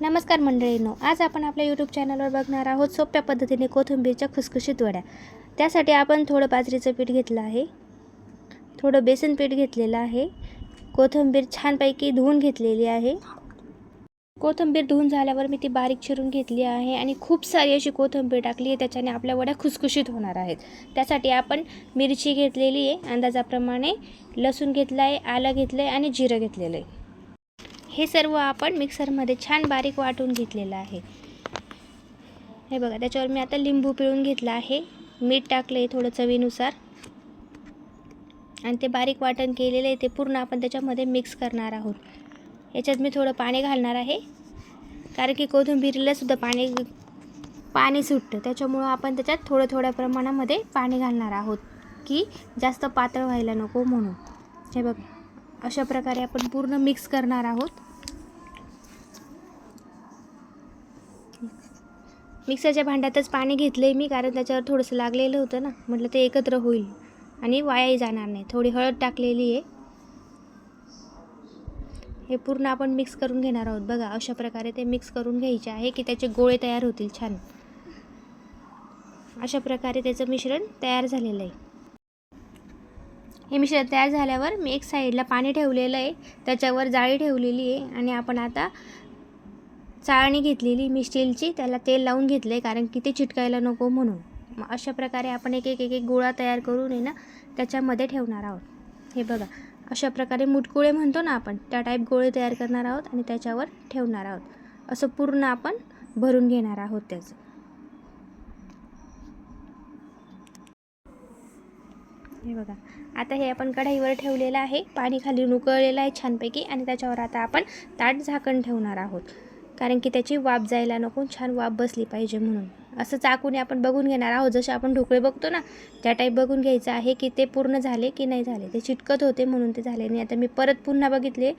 नमस्कार मंडळींनो आज आपण आपल्या यूट्यूब चॅनलवर बघणार आहोत सोप्या पद्धतीने कोथिंबीरच्या खुसखुशीत वड्या. त्यासाठी आपण थोडं बाजरीचं पीठ घेतलं आहे. थोडं बेसन पीठ घेतलेलं आहे. कोथिंबीर छानपैकी धुवून घेतलेली आहे. कोथिंबीर धुवून झाल्यावर मी ती बारीक चिरून घेतली आहे आणि खूप सारी अशी कोथिंबीर टाकली आहे त्याच्याने आपल्या वड्या खुसखुशीत होणार आहेत. त्यासाठी आपण मिरची घेतलेली आहे अंदाजाप्रमाणे लसूण घेतलं आहे आलं घेतलं आहे आणि जिरं घेतलेलं आहे. हे सर्व आपण मिक्सरमध्ये छान बारीक वाटून घेतलेलं आहे. हे बघा त्याच्यावर मी आता लिंबू पिळून घेतला आहे. मीठ टाकलं आहे थोडं चवीनुसार. आणि ते बारीक वाटण केलेलं आहे ते पूर्ण आपण त्याच्यामध्ये मिक्स करणार आहोत. याच्यात मी थोडं पाणी घालणार आहे. कारण की कोथिंबिरीलासुद्धा पाणी पाणी सुटतं. त्याच्यामुळं आपण त्याच्यात थोडं थोड्या प्रमाणामध्ये पाणी घालणार आहोत. की जास्त पातळ व्हायला नको म्हणून. हे बघ अशा प्रकारे आपण पूर्ण मिक्स करणार आहोत. मिक्सरच्या भांड्यातच पाणी घेतलं आहे मी कारण त्याच्यावर थोडंसं लागलेलं होतं ना. म्हटलं ते एकत्र होईल. आणि वायाही जाणार नाही. थोडी हळद टाकलेली आहे. हे पूर्ण आपण मिक्स करून घेणार आहोत. बघा अशा प्रकारे ते मिक्स करून घ्यायचे आहे की त्याचे गोळे तयार होतील छान. अशा प्रकारे त्याचं मिश्रण तयार झालेलं आहे. हे मिश्रण तयार झाल्यावर मी एक साईडला पाणी ठेवलेलं आहे. त्याच्यावर जाळी ठेवलेली आहे. आणि आपण आता चाळणी घेतलेली मी स्टीलची त्याला तेल लावून घेतलं आहे कारण की ते चिटकायला नको म्हणून. मग अशा प्रकारे आपण एक एक एक एक गोळा तयार करून आहे ना त्याच्यामध्ये ठेवणार आहोत. हे बघा अशा प्रकारे मुटकुळे म्हणतो ना आपण त्या टाईप गोळे तयार करणार आहोत आणि त्याच्यावर ठेवणार आहोत. असं पूर्ण आपण भरून घेणार आहोत त्याचं. हे बघा आता हे आपण कढाईवर ठेवलेलं आहे. पाणी खाली उकळलेलं आहे छानपैकी आणि त्याच्यावर आता आपण ताट झाकण ठेवणार आहोत. कारण की त्याची वाफ जायला नको छान वाफ बसली पाहिजे म्हणून. असं चाकूने आपण बघून घेणार आहोत. जसे आपण ढोकळे बघतो ना त्या टाईप बघून घ्यायचं आहे की ते पूर्ण झाले की नाही झाले. ते चिटकत होते म्हणून ते झाले नाही. आता मी परत पुन्हा बघितले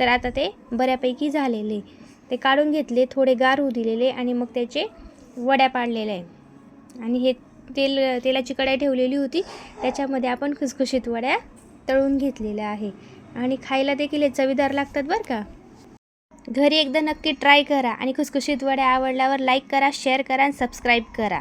तर आता ते बऱ्यापैकी झालेले. ते काढून घेतले थोडे गार होऊ दिलेले आणि मग त्याचे वड्या पाडलेल्या आहे आणि हे तेल तेलाची कढाई ठेवलेली होती. त्याच्यामध्ये आपण खुसखुशीत वड्या तळून घेतलेल्या आहे. आणि खायला देखील हे चवीदार लागतात बरं का? घरी एकदा नक्की ट्राय करा आणि खुसखुशीत वड्या आवडल्यावर लाईक करा शेअर करा आणि सबस्क्राईब करा.